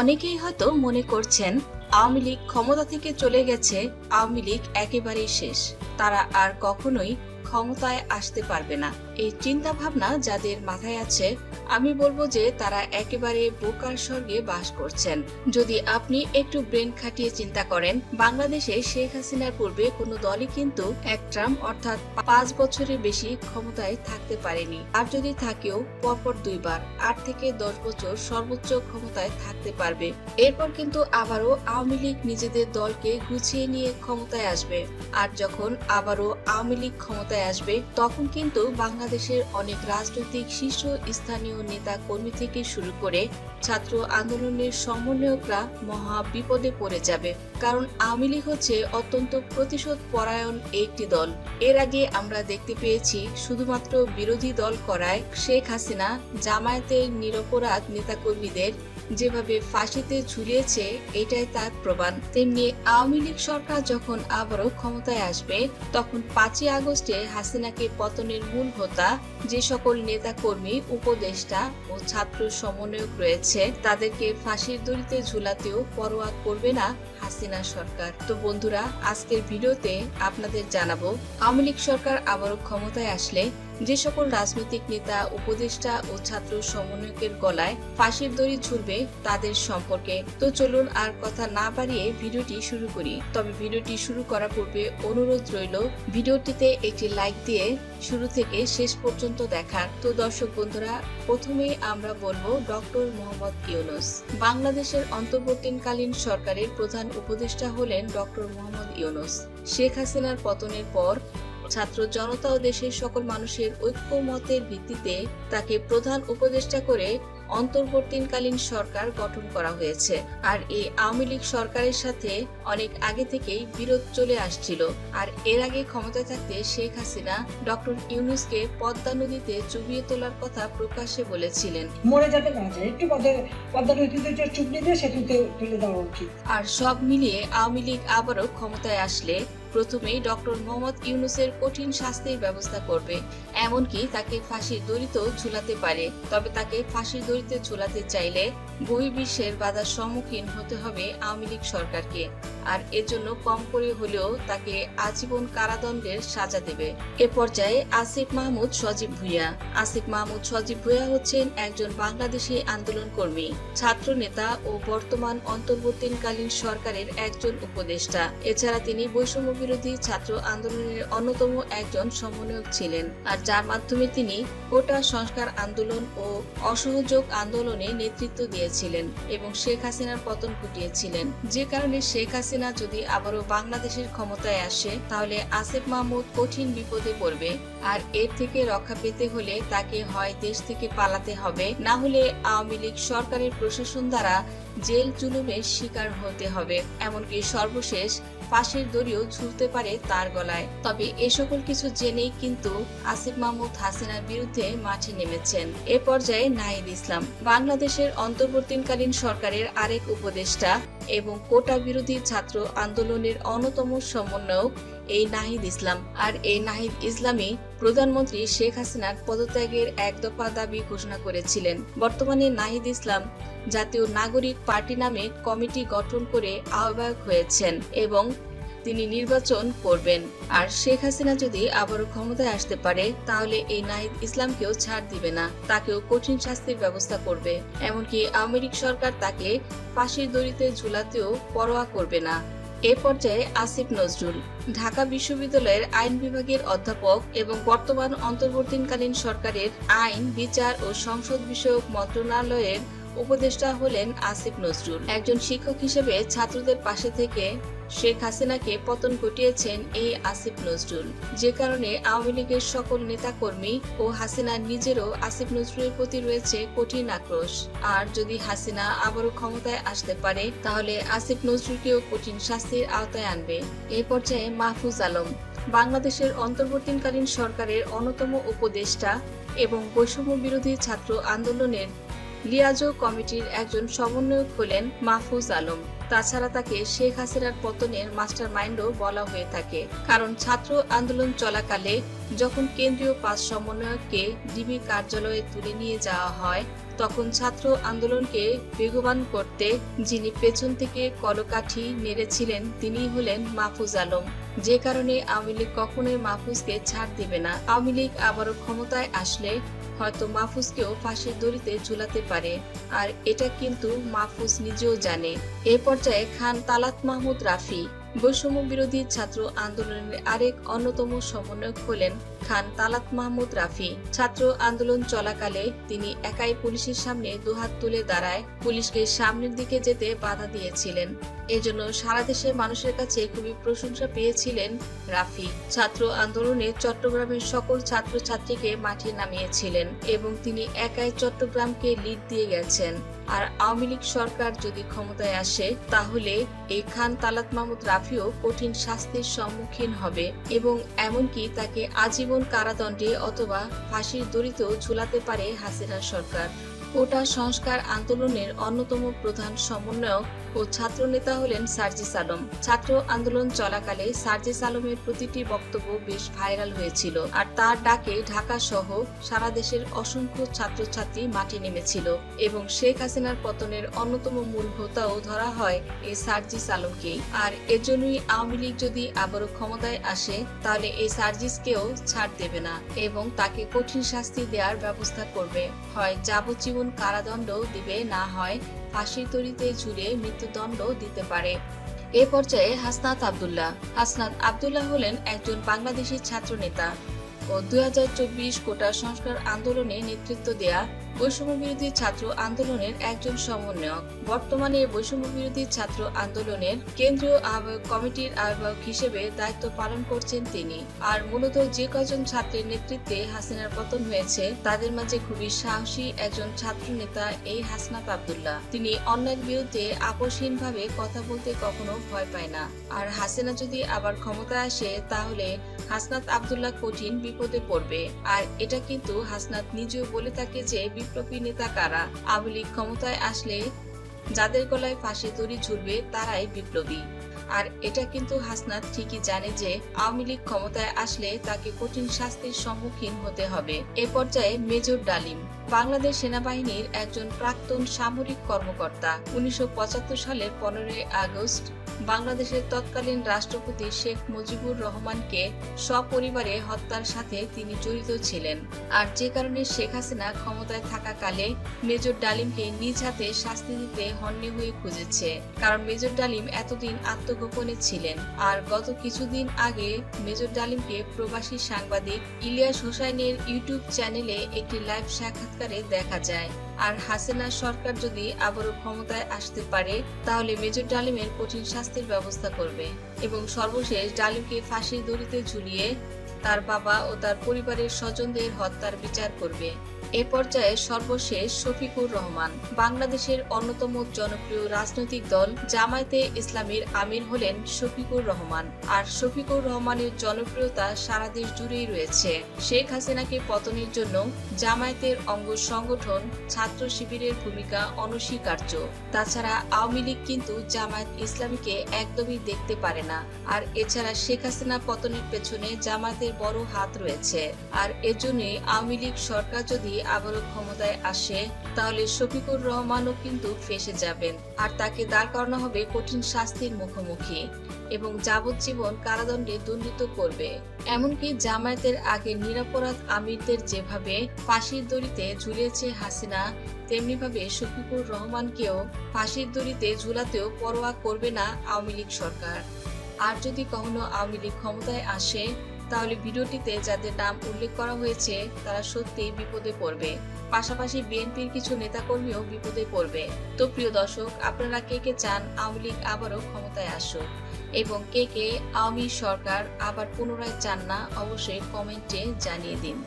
অনেকেই হয়তো মনে করছেন আওয়ামী লীগ ক্ষমতা থেকে চলে গেছে, আওয়ামী লীগ একেবারেই শেষ। তারা আর কখনোই ক্ষমতায় আসতে পারবে না। এই চিন্তা ভাবনা যাদের মাথায় আছে আমি বলব যে তারা একেবারে বোকার স্বর্গে বাস করছেন। যদি আপনি একটু ব্রেন খাটিয়ে চিন্তা করেন, বাংলাদেশে শেখ হাসিনার পূর্বে কোনো দলই কিন্তু এক ট্রাম অর্থাৎ পাঁচ বছরের বেশি ক্ষমতায় থাকতে পারেনি। আর যদি থাকেও, পরপর দুইবার, আট থেকে দশ বছর সর্বোচ্চ ক্ষমতায় থাকতে পারবে। এরপর কিন্তু আবারও আওয়ামী লীগ নিজেদের দলকে গুছিয়ে নিয়ে ক্ষমতায় আসবে। আর যখন আবারও আওয়ামী লীগ ক্ষমতায় আসবে, তখন কিন্তু বাংলাদেশের অনেক রাজনৈতিক শীর্ষ স্থানীয় নেতা কর্মী থেকে শুরু করে ছাত্র আন্দোলনের সমন্বয়করা মহা বিপদে পড়ে যাবে। কারণ আওয়ামী লীগ হচ্ছে অত্যন্ত প্রতিশোধ পরায়ণ একটি দল। এর আগে আমরা দেখতে পেয়েছি, শুধুমাত্র বিরোধী দল করায় শেখ হাসিনা জামায়াতের নিরপরাধ নেতাকর্মীদের যেভাবে ফাঁসিতে ঝুলিয়েছে, এটাই তার প্রমাণ। তেমনি আওয়ামী লীগ সরকার যখন আবারও ক্ষমতায় আসবে, তখন পাঁচই আগস্টে হাসিনাকে পতনের মূল হোতা যে সকল নেতা কর্মী উপদেষ্টা ও ছাত্র সমন্বয়ক রয়েছে, তাদেরকে ফাঁসির দড়িতে ঝুলাতেও পরোয়া করবে না হাসিনা সরকার। তো বন্ধুরা, আজকের ভিডিওতে আপনাদের জানাব, আওয়ামী লীগ সরকার আবারও ক্ষমতায় আসলে যে সকল রাজনৈতিক নেতা, উপদেষ্টা ও ছাত্র সমন্বয়কের গলায় ফাঁসির দড়ি ঝুলবে তাদের সম্পর্কে। তো চলুন আর কথা না বাড়িয়ে ভিডিওটি শুরু করি। তবে ভিডিওটি শুরু করার পূর্বে অনুরোধ রইল, ভিডিওটিতে একটি লাইক দিয়ে শুরু থেকে শেষ পর্যন্ত দেখার। তো দর্শক বন্ধুরা, প্রথমেই আমরা বলব ডক্টর মোহাম্মদ ইউনুস। বাংলাদেশের অন্তর্বর্তীকালীন সরকারের প্রধান উপদেষ্টা হলেন ডক্টর মোহাম্মদ ইউনুস। শেখ হাসিনার পতনের পর ছাত্র জনতা ও দেশের সকল মানুষের ঐক্যমতের ভিত্তিতে তাকে প্রধান উপদেষ্টা করে অন্তর্বর্তীকালীন সরকার গঠন করা হয়েছে। আর এই আওয়ামী লীগ সরকারের সাথে অনেক আগে থেকেই বিরোধ চলে আসছিল। আর এর আগে ক্ষমতায় থাকতে শেখ হাসিনা ডক্টর ইউনুসকে পদ্মা নদীতে চুবিয়ে তোলার কথা প্রকাশ্যে বলেছিলেন। মরে যাতে না একটু পদ্মা নদীতে যে চুবড়ি দিয়ে সেতুতে তুলে দেওয়া উচিত। আর সব মিলিয়ে আওয়ামী লীগ আবারও ক্ষমতায় আসলে প্রথমেই ডক্টর মোহাম্মদ ইউনুসের কঠিন শাস্তির ব্যবস্থা করবে। এমনকি তাকে ফাঁসির দড়িতেও ঝুলাতে পারে। তবে তাকে ফাঁসির দড়িতে ঝুলাতে চাইলে বহির্বিশ্বের বাধার সম্মুখীন হতে হবে আওয়ামী লীগ সরকারকে। আর এর জন্য কম করে হলেও তাকে আজীবন কারাদণ্ডের সাজা দেবে। এ পর্যায়ে আসিফ মাহমুদ, সজীব ভুইয়া। আসিফ মাহমুদ, সজীব ভুইয়া হচ্ছেন একজন বাংলাদেশি আন্দোলন কর্মী ছাত্র নেতা ও বর্তমান অন্তর্বর্তীকালীন সরকারের একজন উপদেষ্টা। এছাড়া তিনি বৈষম্য বিরোধী ছাত্র আন্দোলনের অন্যতম একজন সমন্বয়ক ছিলেন আর যার মাধ্যমে তিনি কোটা সংস্কার আন্দোলন ও অসহযোগ আন্দোলনে নেতৃত্ব দিয়েছিলেন এবং শেখ হাসিনার পতন ঘটিয়েছিলেন। যে কারণে শেখ হাসিনা যদি আবারও বাংলাদেশের ক্ষমতায় আসে, তাহলে আসিফ মাহমুদ কঠিন বিপদে পড়বে আর এর থেকে রক্ষা পেতে হলে তাকে হয় দেশ থেকে পালাতে হবে, না হলে আওয়ামী লীগ সরকারের প্রশাসন দ্বারা জেল জুলুমের শিকার হতে হবে। এমনকি সর্বশেষ ফাঁসির দড়িও ঝুলতে পারে তার গলায়। তবে এ সকল কিছু জেনেই কিন্তু আসিফ মাহমুদ হাসিনার বিরুদ্ধে মাঠে নেমেছেন। এ পর্যায়ে নাহিদ ইসলাম, বাংলাদেশের অন্তর্বর্তীকালীন সরকারের আরেক উপদেষ্টা এবং কোটা বিরোধী ছাত্র আন্দোলনের অন্যতম সমন্বয়ক এই নাহিদ ইসলাম। আর এই নাহিদ ইসলামী প্রধানমন্ত্রী শেখ হাসিনার পদত্যাগের এক দফা দাবি ঘোষণা করেছিলেন। বর্তমানে নাহিদ ইসলাম জাতীয় নাগরিক পার্টি নামে কমিটি গঠন করে আহ্বায়ক হয়েছেন এবং তিনি নির্বাচন করবেন। আর শেখ হাসিনা যদি আবারও ক্ষমতায় আসতে পারে, তাহলে এই নাহিদ ইসলামকেও ছাড় দিবে না। তাকেও কঠিন শাস্তির ব্যবস্থা করবে। এমনকি আওয়ামী সরকার তাকে ফাঁসির দড়িতে ঝুলাতেও পরোয়া করবে না। এ পর্যায়ে আসিফ নজরুল, ঢাকা বিশ্ববিদ্যালয়ের আইন বিভাগের অধ্যাপক এবং বর্তমান অন্তর্বর্তীকালীন সরকারের আইন, বিচার ও সংসদ বিষয়ক মন্ত্রণালয়ের উপদেষ্টা হলেন আসিফ নজরুল। একজন শিক্ষক হিসেবে ছাত্রদের পাশে থেকে শেখ হাসিনাকে পতন ঘটিয়েছেন এই আসিফ নজরুল। যে কারণে আওয়ামী লীগের সকল নেতাকর্মী ও হাসিনা নিজেরও আসিফ নজরুলের প্রতি রয়েছে কঠিন আক্রোশ। আর যদি হাসিনা আবারও ক্ষমতায় আসতে পারে, তাহলে আসিফ নজরুলকেও কঠিন শাস্তির আওতায় আনবে। এ পর্যায়ে মাহফুজ আলম, বাংলাদেশের অন্তর্বর্তীকালীন সরকারের অন্যতম উপদেষ্টা এবং বৈষম্য বিরোধী ছাত্র আন্দোলনের লিয়াজো কমিটির একজন সমন্বয়ক হলেন মাহফুজ আলম। তাছাড়া তাকে শেখ হাসিনার পতনের মাস্টার মাইন্ডও বলা হয়ে থাকে। কারণ ছাত্র আন্দোলন চলাকালে যখন কেন্দ্রীয় পাঁচ সমন্বয়ককে ডিবি কার্যালয়ে তুলে নিয়ে যাওয়া হয়, তখন ছাত্র আন্দোলনকে বেগবান করতে যিনি পেছন থেকে কলকাঠি নেড়েছিলেন তিনি হলেন মাহফুজ আলম। যে কারণে আওয়ামী লীগ কখনোই মাহফুজকে ছাড় দেবে না। আওয়ামী লীগ আবারও ক্ষমতায় আসলে হয়তো মাহফুজকেও ফাঁসির দড়িতে ঝুলাতে পারে। আর এটা কিন্তু মাহফুজ নিজেও জানে। এ পর্যায়ে খান তালাত মাহমুদ রাফি। বৈষম্য বিরোধী ছাত্র আন্দোলনের আরেক অন্যতম সমন্বয়ক হলেন খান তালাত মাহমুদ রাফি। ছাত্র আন্দোলন চলাকালে তিনি একাই পুলিশের সামনে দুহাত তুলে দাঁড়ায়, পুলিশকে সামনের দিকে যেতে বাধা দিয়েছিলেন। এজন্য সারা দেশের মানুষের কাছে খুবই প্রশংসা পেয়েছিলেন রাফি। ছাত্র আন্দোলনে চট্টগ্রামের সকল ছাত্রছাত্রীকে মাঠে নামিয়েছিলেন এবং তিনি একাই চট্টগ্রামকে লিড দিয়ে গেছেন। আর আওয়ামী লীগ সরকার যদি ক্ষমতায় আসে, তাহলে এই খান তালাত মাহমুদ রাফিও কঠিন শাস্তির সম্মুখীন হবে এবং এমনকি তাকে আজীবন কারাদণ্ডে অথবা ফাঁসির দড়িতেও ঝুলাতে পারে হাসিনা সরকার। কোটা সংস্কার আন্দোলনের অন্যতম প্রধান সমন্বয়ক ও ছাত্র নেতা হলেন সার্জিস আলম। ছাত্র আন্দোলন চলাকালে সার্জিস আলমের প্রতিটি বক্তব্য বেশ ভাইরাল হয়েছিল আর তার ডাকে ঢাকা সহ সারা দেশের অসংখ্য ছাত্রছাত্রী মাঠে নেমেছিল এবং শেখ হাসিনার পতনের অন্যতম মূল হোতাও ধরা হয় এই সার্জিস আলমকেই আর এজন্যই আওয়ামী লীগ যদি আবারও ক্ষমতায় আসে, তাহলে এই সার্জিসকেও ছাড় দেবে না এবং তাকে কঠিন শাস্তি দেওয়ার ব্যবস্থা করবে। হয় যাবজ্জীবন কারাদণ্ড দিবে না হয়, ফাঁসির তরিতে ঝুলে মৃত্যুদণ্ড দিতে পারে। এ পর্যায়ে হাসনাত আবদুল্লাহ। হাসনাত আবদুল্লাহ হলেন একজন বাংলাদেশি ছাত্র নেতা ও দুই হাজার চব্বিশ কোটা সংস্কার আন্দোলনে নেতৃত্ব দেয়া বৈষম্য বিরোধী ছাত্র আন্দোলনের একজন সমন্বয়ক। বর্তমানে বৈষম্য বিরোধী ছাত্র আন্দোলনের কেন্দ্রীয় আহ্বায়ক কমিটির আহ্বায়ক হিসেবে দায়িত্ব পালন করছেন তিনি। আর মূলত যে কজন ছাত্রের নেতৃত্বে হাসিনার পতন হয়েছে, তাদের মাঝে খুবই সাহসী একজন ছাত্র নেতা এই হাসনাত আবদুল্লাহ। তিনি অন্যের বিরুদ্ধে আপোষহীনভাবে কথা বলতে কখনো ভয় পায় না। আর হাসিনা যদি আবার ক্ষমতায় আসে, তাহলে হাসনাত আবদুল্লাহ কঠিন বিপদে পড়বে। আর এটা কিন্তু হাসনাত নিজেও বলে থাকে যে বিপ্লবী নেতা কারা? আওয়ামী লীগ ক্ষমতায় আসলে যাদের গলায় ফাঁসি দড়ি ঝুলবে তারাই বিপ্লবী। আর এটা কিন্তু হাসনাত ঠিকই জানে যে আওয়ামী লীগ ক্ষমতায় আসলে তাকে কঠিন শাস্তির সম্মুখীন হতে হবে। এ পর্যায়ে মেজর ডালিম, বাংলাদেশ সেনাবাহিনীর একজন প্রাক্তন সামরিক কর্মকর্তা। উনিশশো সালের পনেরোই আগস্ট বাংলাদেশের তৎকালীন রাষ্ট্রপতি শেখ মুজিবুর রহমানকে সপরিবারে হত্যার সাথে তিনি জড়িত ছিলেন। আর যে কারণে শেখ হাসিনা ক্ষমতায় থাকাকালে মেজর ডালিমকে নিজ হাতে শাস্তি দিতে হন্যে হয়ে খুঁজেছে। কারণ মেজর ডালিম এতদিন আত্মগোপনে ছিলেন। আর গত কিছুদিন আগে মেজর ডালিমকে প্রবাসী সাংবাদিক ইলিয়াস হোসাইনের ইউটিউব চ্যানেলে একটি লাইভ সাক্ষাৎকারে দেখা যায়। আর হাসিনা সরকার যদি আবারও ক্ষমতায় আসতে পারে, তাহলে মেজর ডালিমের কঠিন শাস্তির ব্যবস্থা করবে। এবং সর্বশেষ ডালিমকে ফাঁসির দড়িতে ঝুলিয়ে তার বাবা ও তার পরিবারের স্বজনদের হত্যার বিচার করবে। এ পর্যায়ে সর্বশেষ শফিকুর রহমান। বাংলাদেশের অন্যতম জনপ্রিয় রাজনৈতিক দল জামায়াতে ইসলামীর আমির হলেন শফিকুর রহমান। আর শফিকুর রহমানের জনপ্রিয়তা সারা দেশ জুড়েই রয়েছে। শেখ হাসিনাকে পতনের জন্য জামায়াতের অঙ্গ সংগঠন ছাত্র শিবিরের ভূমিকা অনস্বীকার্য। তাছাড়া আওয়ামী লীগ কিন্তু জামায়াত ইসলামীকে একদমই দেখতে পারে না। আর এছাড়া শেখ হাসিনা পতনের পেছনে জামায়াতের বড় হাত রয়েছে। আর এজন্যই আওয়ামী লীগ সরকার যদি আবারও ক্ষমতায় আসে, তাহলে শফিকুর রহমানও কিন্তু ফেসে যাবেন। আর তাকে দাঁড় করানো হবে কঠিন শাস্তির মুখোমুখি এবং যাবজ্জীবন কারাদণ্ডে দণ্ডিত করবে। এমনকি জামায়াতের আগে নিরাপরাধ আমিরদের যেভাবে ফাঁসির দড়িতে ঝুলিয়েছে হাসিনা, তেমনিভাবে শফিকুর রহমানকেও ফাঁসির দড়িতে ঝুলাতেও পরোয়া করবে না আওয়ামী লীগ সরকার। আর যদি কখনো আওয়ামী লীগ ক্ষমতায় আসে তাহলে ভিডিওটিতে যাদের নাম উল্লেখ করা হয়েছে, তারা সত্যিই বিপদে পড়বে। পাশাপাশি বিএনপির কিছু নেতাকর্মীও বিপদে পড়বে। তো প্রিয় দর্শক, আপনারা কে কে চান আওয়ামী লীগ আবারও ক্ষমতায় আসুক? এবং কে কে আওয়ামী সরকার আবার পুনরায় চান না, অবশ্যই কমেন্টে জানিয়ে দিন।